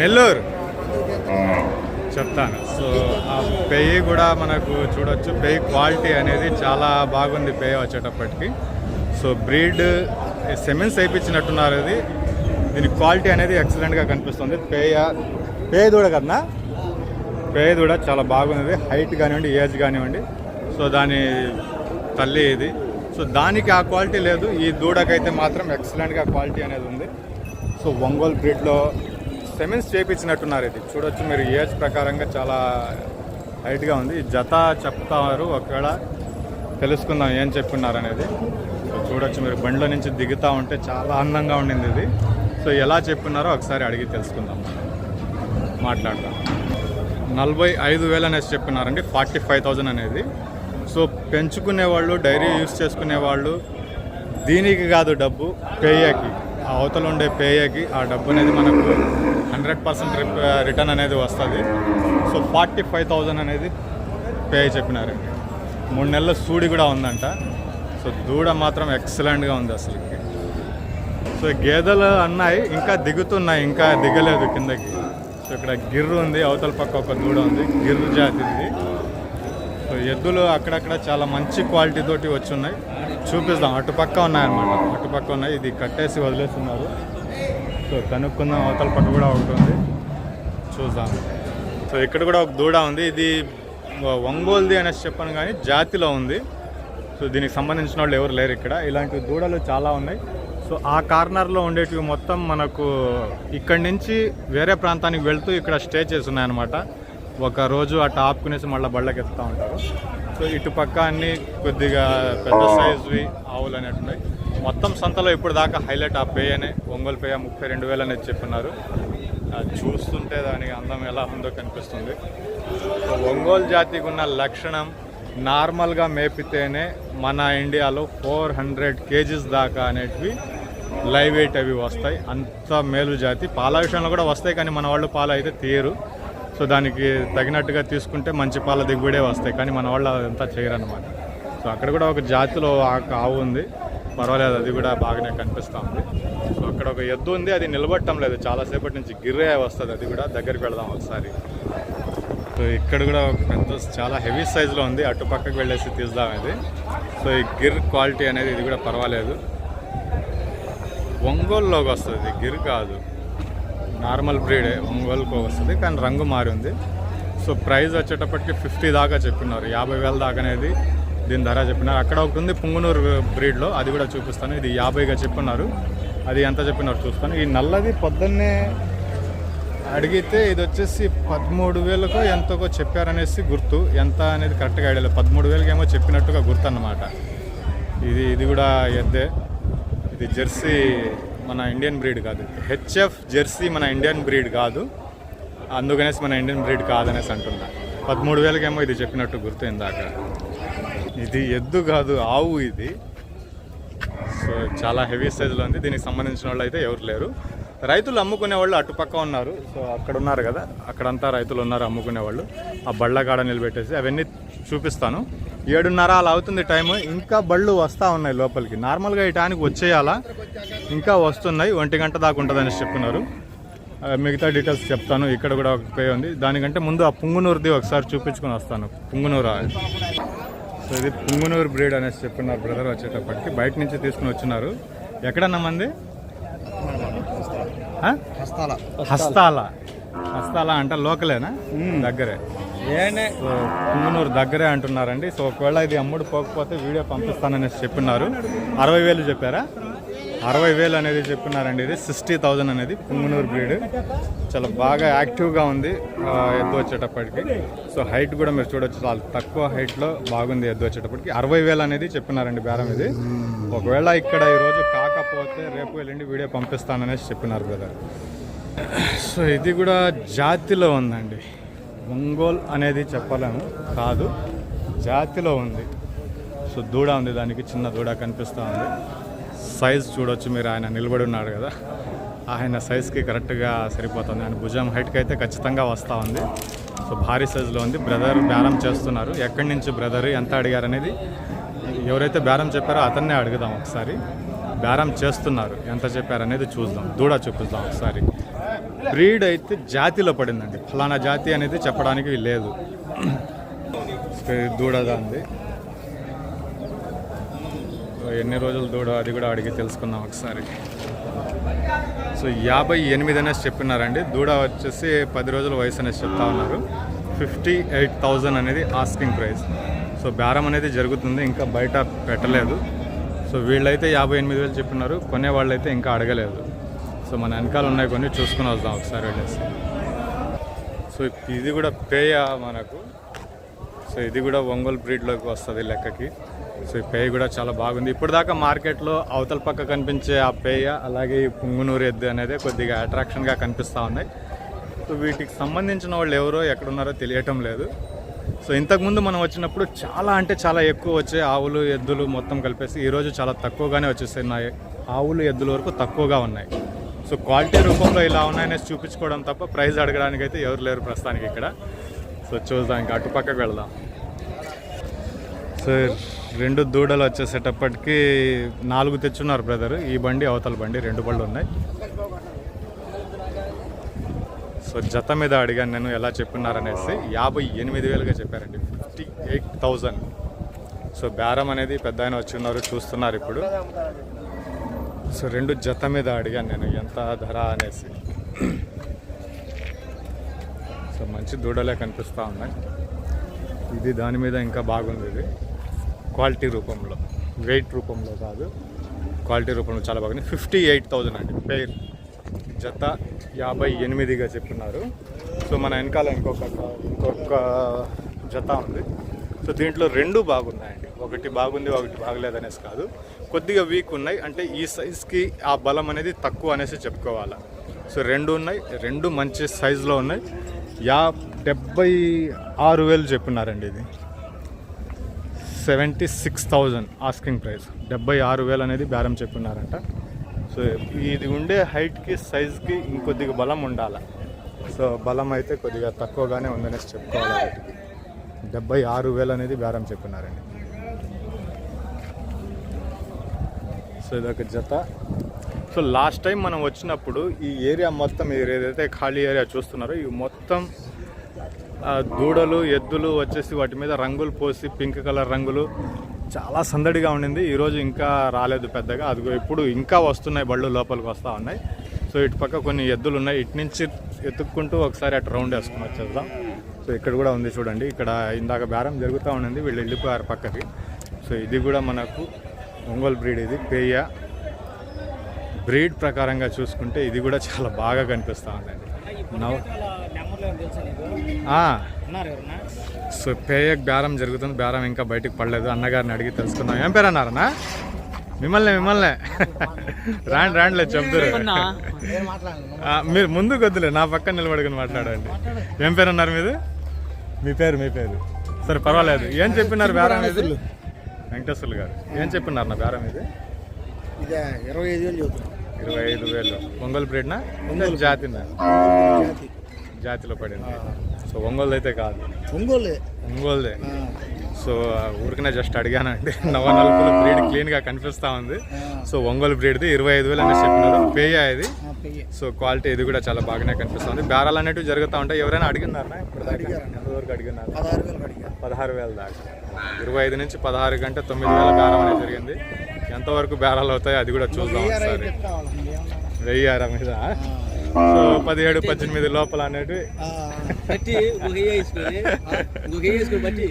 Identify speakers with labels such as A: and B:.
A: నెల్లూరు. చెప్తాను. సో ఆ పెయ్యి కూడా మనకు చూడొచ్చు. పెయ్యి క్వాలిటీ అనేది చాలా బాగుంది పెయ్యి వచ్చేటప్పటికి. సో బ్రీడ్ సెమెన్స్ వేయించినట్టున్నారు ఇది. దీని క్వాలిటీ అనేది ఎక్సలెంట్గా కనిపిస్తుంది. పేయ పేయ దూడ కదనా పేయ దూడ చాలా బాగుంది. హైట్ కానివ్వండి ఏజ్ కానివ్వండి. సో దాని తల్లి ఇది. సో దానికి ఆ క్వాలిటీ లేదు. ఈ దూడకైతే మాత్రం ఎక్సలెంట్గా క్వాలిటీ అనేది ఉంది. సో ఒంగోలు బ్రీడ్లో సెమెన్స్ చేయించినట్టున్నారు ఇది. చూడొచ్చు మీరు ఏజ్ ప్రకారంగా చాలా హైట్గా ఉంది. ఈ జత చెప్తారు ఒకవేళ తెలుసుకుందాం ఏం చెప్పున్నారు అనేది సో చూడొచ్చు మీరు బండ్ల నుంచి దిగుతూ ఉంటే చాలా అందంగా ఉండింది ఇది. సో ఎలా చెప్పున్నారో ఒకసారి అడిగి తెలుసుకుందాం. మాట్లాడదాం. నలభై ఐదు వేలు అనేసి చెప్పినారండి ఫార్టీ ఫైవ్ థౌజండ్ అనేది. సో పెంచుకునే వాళ్ళు డైరీ యూస్ చేసుకునే వాళ్ళు దీనికి కాదు డబ్బు పేయకి. అవతల ఉండే పేయకి ఆ డబ్బు అనేది మనకు హండ్రెడ్ పర్సెంట్ రిటర్న్ అనేది వస్తుంది. సో ఫార్టీ ఫైవ్ థౌజండ్ అనేది పే చెప్పినారండి మూడు నెలల సూడి కూడా ఉందంట. సో దూడ మాత్రం ఎక్సలెంట్గా ఉంది అసలు సో గేదెలు అన్నాయి ఇంకా దిగుతున్నాయి ఇంకా దిగలేదు కిందకి. సో ఇక్కడ గిర్రు ఉంది అవతల పక్క ఒక దూడ ఉంది గిర్రు జాతిది. సో ఎద్దులు అక్కడక్కడ చాలా మంచి క్వాలిటీ తోటి వచ్చి ఉన్నాయి చూపిస్తాం అటుపక్క ఉన్నాయన్నమాట. అటుపక్క ఉన్నాయి. ఇది కట్టేసి వదిలేస్తున్నారు. సో కనుక్కుందాం. అవతల పక్క కూడా ఒకటి ఉంది. చూద్దాం. సో ఇక్కడ కూడా ఒక దూడ ఉంది. ఇది ఒంగోలుది అనేసి చెప్పాను కానీ జాతిలో ఉంది. సో దీనికి సంబంధించిన వాళ్ళు ఎవరు లేరు ఇక్కడ. ఇలాంటి దూడలు చాలా ఉన్నాయి. సో ఆ కార్నర్లో ఉండేటివి మొత్తం మనకు ఇక్కడి నుంచి వేరే ప్రాంతానికి వెళ్తూ ఇక్కడ స్టే చేస్తున్నాయన్నమాట. ఒక రోజు అట్ట ఆపుకునేసి మళ్ళీ బళ్ళకి ఎత్తుతూ ఉంటారు. సో ఇటు పక్క అన్ని కొద్దిగా పెద్ద సైజువి ఆవులు అనేవి ఉన్నాయి. మొత్తం సంతలో ఇప్పుడు దాకా హైలైట్ ఆ పేయనే ఒంగోలు పేయ ముప్పై రెండు వేలు అనేది చెప్పున్నారు అది చూస్తుంటే దాని అందం ఎలా ఉందో కనిపిస్తుంది. సో ఒంగోలు జాతికి ఉన్న లక్షణం నార్మల్గా మేపితేనే మన ఇండియాలో ఫోర్ హండ్రెడ్ కేజీస్ దాకా అనేటివి లైవ్ వెయిట్ అవి వస్తాయి. అంత మేలు జాతి. పాల విషయంలో కూడా వస్తాయి కానీ మన వాళ్ళు పాలు అయితే తీయరు. సో దానికి తగినట్టుగా తీసుకుంటే మంచి పాల దిగుబడే వస్తాయి. కానీ మన వాళ్ళు అదంతా చేయరు అనమాట సో అక్కడ కూడా ఒక జాతిలో ఆవు ఉంది. పర్వాలేదు అది కూడా బాగానే కనిపిస్తూ ఉంది. సో అక్కడ ఒక ఎద్దు ఉంది అది నిలబడటం లేదు. చాలాసేపటి నుంచి గిర్రే వస్తుంది అది కూడా దగ్గరికి వెళదాం ఒకసారి. సో ఇక్కడ కూడా ఒక పెద్ద చాలా హెవీ సైజులో ఉంది. అటు పక్కకు వెళ్ళేసి తీద్దాం ఇది. సో ఈ గిర్ క్వాలిటీ అనేది ఇది కూడా పర్వాలేదు. ఒంగోలులోకి వస్తుంది గిర్ కాదు. నార్మల్ బ్రీడే ఒంగోలుకు వస్తుంది కానీ రంగు మారి ఉంది. సో ప్రైస్ వచ్చేటప్పటికి ఫిఫ్టీ దాకా చెప్పినారు. యాభై వేల దాకా అనేది దీని ధర చెప్పినారు. అక్కడ ఒకటి ఉంది పుంగునూరు బ్రీడ్లో అది కూడా చూపిస్తాను. ఇది యాభైగా చెప్పినారు. అది ఎంత చెప్పినారు చూస్తాను. ఈ నల్లది పొద్దున్నే అడిగితే ఇది వచ్చేసి పదమూడు వేలకో ఎంతకో చెప్పారనేసి గుర్తు. ఎంత అనేది కరెక్ట్గా ఐడియా లేదు. పదమూడు వేలకేమో చెప్పినట్టుగా గుర్తు అన్నమాట ఇది ఇది కూడా ఎద్దే. ఇది జెర్సీ మన ఇండియన్ బ్రీడ్ కాదు. హెచ్ఎఫ్ జెర్సీ మన ఇండియన్ బ్రీడ్ కాదు. అందుకనేసి మన ఇండియన్ బ్రీడ్ కాదనేసి అంటున్నా. పదమూడు వేలకేమో ఇది చెప్పినట్టు గుర్తు ఇందాక ఇది ఎద్దు కాదు ఆవు ఇది. సో చాలా హెవీ సైజులో ఉంది. దీనికి సంబంధించిన వాళ్ళు అయితే ఎవరు లేరు. రైతులు అమ్ముకునే వాళ్ళు అటుపక్క ఉన్నారు. సో అక్కడ ఉన్నారు కదా. అక్కడంతా రైతులు ఉన్నారు అమ్ముకునే వాళ్ళు. ఆ బళ్ళ కాడ నిలబెట్టేసి అవన్నీ చూపిస్తాను. ఏడున్నర అలా అవుతుంది టైం ఇంకా బళ్ళు వస్తూ ఉన్నాయి లోపలికి. నార్మల్గా ఈ టైంకి వచ్చేయాలా. ఇంకా వస్తున్నాయి. ఒంటి గంట దాకా ఉంటుందని చెప్తున్నారు. మిగతా డీటెయిల్స్ చెప్తాను. ఇక్కడ కూడా ఒక పే ఉంది. దానికంటే ముందు ఆ పుంగునూరుది ఒకసారి చూపించుకొని వస్తాను. పుంగునూరు సో ఇది పుంగునూరు బ్రీడ్ అనేసి చెప్పున్నారు బ్రదర్ వచ్చేటప్పటికి. బయట నుంచి తీసుకుని వచ్చినారు. ఎక్కడన్నా మంది?
B: హస్తాల.
A: హస్తాల. హస్తాల. అంటే లోకలేనా? దగ్గరే.
B: ఏనే
A: పుంగనూరు దగ్గరే అంటున్నారండి. సో ఒకవేళ ఇది అమ్ముడు పోకపోతే వీడియో పంపిస్తాననేసి చెప్పినారు. అరవై వేలు చెప్పారా? అరవై వేలు అనేది చెప్పినారండి ఇది. సిక్స్టీ థౌజండ్ అనేది పుంగనూరు బ్రీడ్. చాలా బాగా యాక్టివ్గా ఉంది ఎద్దు వచ్చేటప్పటికి. సో హైట్ కూడా మీరు చూడొచ్చు చాలా తక్కువ హైట్లో బాగుంది ఎద్దు వచ్చేటప్పటికి. అరవై వేలు అనేది చెప్పినారండి బేరం ఇది. ఒకవేళ ఇక్కడ ఈరోజు కాకపోతే రేపు వెళ్ళండి వీడియో పంపిస్తాననేసి చెప్పినారు బ్రదర్. సో ఇది కూడా జాతిలో ఉందండి. ఒంగోల్ అనేది చెప్పలేము కాదు. జాతిలో ఉంది. సో దూడ ఉంది దానికి చిన్న దూడ కనిపిస్తూ ఉంది. సైజ్ చూడొచ్చు మీరు ఆయన నిలబడి ఉన్నాడు కదా. ఆయన సైజ్కి కరెక్ట్గా సరిపోతుంది. ఆయన భుజం హైట్కి అయితే ఖచ్చితంగా వస్తూ ఉంది. సో భారీ సైజులో ఉంది. బ్రదర్ బేరం చేస్తున్నారు. ఎక్కడి నుంచి బ్రదర్ ఎంత అడిగారు అనేది ఎవరైతే బేరం చెప్పారో అతన్నే అడుగుదాం ఒకసారి. బేరం చేస్తున్నారు. ఎంత చెప్పారనేది చూద్దాం. దూడ చూపిద్దాం ఒకసారి. బ్రీడ్ అయితే జాతిలో పడిందండి. ఫలానా జాతి అనేది చెప్పడానికి లేదు. దూడదా అంది ఎన్ని రోజులు దూడ అది కూడా అడిగి తెలుసుకుందాం ఒకసారి. సో యాభై ఎనిమిది అనేసి చెప్పినారండి. దూడ వచ్చేసి పది రోజుల వయసు అనేసి చెప్తా ఉన్నారు. ఫిఫ్టీ ఎయిట్ థౌజండ్ అనేది ఆస్కింగ్ ప్రైస్. సో బేరం అనేది జరుగుతుంది ఇంకా బయట పెట్టలేదు. సో వీళ్ళైతే యాభై ఎనిమిది వేలు చెప్పినారు. కొనే వాళ్ళైతే ఇంకా అడగలేదు. సో మన వెనకాల ఉన్నాయి కొన్ని చూసుకుని వద్దాం ఒకసారి వెళ్ళేసి. సో ఇది కూడా పేయ మనకు. సో ఇది కూడా ఒంగోలు బ్రీడ్లోకి వస్తుంది లెక్కకి. సో ఈ పేయ కూడా చాలా బాగుంది. ఇప్పుడు దాకా మార్కెట్లో అవతల పక్క కనిపించే ఆ పేయ అలాగే ఈ పుంగునూరు ఎద్దు అనేది కొద్దిగా అట్రాక్షన్గా కనిపిస్తూ ఉన్నాయి. సో వీటికి సంబంధించిన వాళ్ళు ఎవరో ఎక్కడున్నారో తెలియటం లేదు. సో ఇంతకుముందు మనం వచ్చినప్పుడు చాలా అంటే చాలా ఎక్కువ వచ్చే ఆవులు ఎద్దులు మొత్తం కలిపేసి ఈరోజు చాలా తక్కువగానే వచ్చేస్తున్నాయి. ఆవులు ఎద్దుల వరకు తక్కువగా ఉన్నాయి. సో క్వాలిటీ రూపంలో ఇలా ఉన్నాయనేసి చూపించుకోవడం తప్ప ప్రైస్ అడగడానికి అయితే ఎవరు లేరు ప్రస్తుతానికి ఇక్కడ. సో చూద్దాం ఇంకా అటుపక్కకు వెళ్దాం. సో రెండు దూడలు వచ్చేసేటప్పటికి నాలుగు తెచ్చున్నారు బ్రదర్. ఈ బండి అవతల బండి రెండు బళ్ళు ఉన్నాయి. సో జత మీద అడిగాను నేను ఎలా చెప్పినారనేసి యాభై ఎనిమిది వేలుగా చెప్పారండి. Fifty eight thousand. సో బేరం అనేది పెద్ద ఆయన వచ్చి ఉన్నారు చూస్తున్నారు ఇప్పుడు. సో రెండు జత మీద అడిగాను నేను ఎంత ధర అనేసి. సో మంచి దూడలే కనిపిస్తూ ఉన్నాయి. ఇది దాని మీద ఇంకా బాగుంది ఇది. క్వాలిటీ రూపంలో వెయిట్ రూపంలో కాదు. క్వాలిటీ రూపంలో చాలా బాగుంది. ఫిఫ్టీ ఎయిట్ థౌజండ్ అండి పేర్. జత యాభై ఎనిమిదిగా చెప్తున్నారు సో మన వెనకాల ఇంకొక ఇంకొక జత ఉంది. సో దీంట్లో రెండు బాగున్నాయండి. ఒకటి బాగుంది ఒకటి బాగలేదనేసి కాదు. కొద్దిగా వీక్ ఉన్నాయి. అంటే ఈ సైజ్కి ఆ బలం అనేది తక్కువ అనేసి చెప్పుకోవాలి. సో రెండు ఉన్నాయి. రెండు మంచి సైజులో ఉన్నాయి. యా డెబ్బై ఆరు వేలు చెప్పినారండి ఇది. Seventy six thousand asking price డెబ్బై ఆరు వేలు అనేది బేరం చెప్పినారంట. సో ఇది ఉండే హైట్కి సైజ్కి ఇంకొద్దిగా బలం ఉండాలి. సో బలం అయితే కొద్దిగా తక్కువగానే ఉందనేసి చెప్పుకోవాలి డెబ్బై ఆరు వేలు అనేది బేరం చెప్పినారండి. సో ఇదొక జత. సో లాస్ట్ టైం మనం వచ్చినప్పుడు ఈ ఏరియా మొత్తం మీరు ఏదైతే ఖాళీ ఏరియా చూస్తున్నారో ఇవి మొత్తం దూడలు ఎద్దులు వచ్చేసి వాటి మీద రంగులు పోసి పింక్ కలర్ రంగులు చాలా సందడిగా ఉండింది. ఈరోజు ఇంకా రాలేదు పెద్దగా. అదిగో ఇప్పుడు ఇంకా వస్తున్నాయి బళ్ళు లోపలికి వస్తూ ఉన్నాయి. సో ఇటు పక్క కొన్ని ఎద్దులు ఉన్నాయి. ఇటు నుంచి ఎత్తుక్కుంటూ ఒకసారి అటు రౌండ్ వేసుకుని వచ్చేద్దాం. సో ఇక్కడ కూడా ఉంది చూడండి. ఇక్కడ ఇందాక బేరం జరుగుతూ ఉండింది వీళ్ళు వెళ్ళిపోయారు పక్కకి. సో ఇది కూడా మనకు ఒంగోలు బ్రీడ్ ఇది. పేయ బ్రీడ్ ప్రకారంగా చూసుకుంటే ఇది కూడా చాలా బాగా కనిపిస్తూ ఉందండి. నవ్ సో పేయక్ బేరం జరుగుతుంది బేరం ఇంకా బయటికి పడలేదు. అన్నగారిని అడిగి తెలుసుకుందాం. ఏం పేరు అన్నారన్నా? మిమ్మల్ని మిమ్మల్ని. రాండి రాండిలే చెప్తారు మీరు ముందు వద్దులే నా పక్కన నిలబడుకుని మాట్లాడండి. ఏం పేరు అన్నారు మీరు మీ పేరు మీ పేరు? సరే పర్వాలేదు. ఏం చెప్పినారు బేరం ఇది వెంకటేశ్వర్లు గారు. ఏం చెప్పినారు నా బేరం ఇది?
C: ఇదే ఇరవై ఐదు వేలు
A: ఇరవై ఐదు వేలు. ఒంగోలు బ్రీడ్నా జాతినా?
C: జాతి.
A: జాతిలో పడింది. సో ఒంగోలు అయితే కాదు.
C: ఒంగోలు?
A: ఒంగోలుదే. సో ఊరికనే జస్ట్ అడిగానండి. నవ నలుపుల బ్రీడ్ క్లీన్గా కనిపిస్తూ ఉంది. సో ఒంగోలు బ్రీడ్ది ఇరవై ఐదు వేలు అనేసి చెప్పినారు. పేయ ఇది. సో క్వాలిటీ ఇది కూడా చాలా బాగానే కనిపిస్తుంది. బేరాలు అనేవి జరుగుతూ ఉంటాయి. ఎవరైనా అడిగినారా ఇప్పుడు ఎంతవరకు అడిగినారు?
C: పదహారు వేలు
A: దాకా. ఇరవై ఐదు నుంచి పదహారు గంట తొమ్మిది వేల బేరం అనేది జరిగింది. ఎంతవరకు బేరాలు అవుతాయి అది కూడా చూద్దాం ఒకసారి. వెయ్యి అర మీద? సో పదిహేడు పద్దెనిమిది లోపల అనేవి
B: బట్టి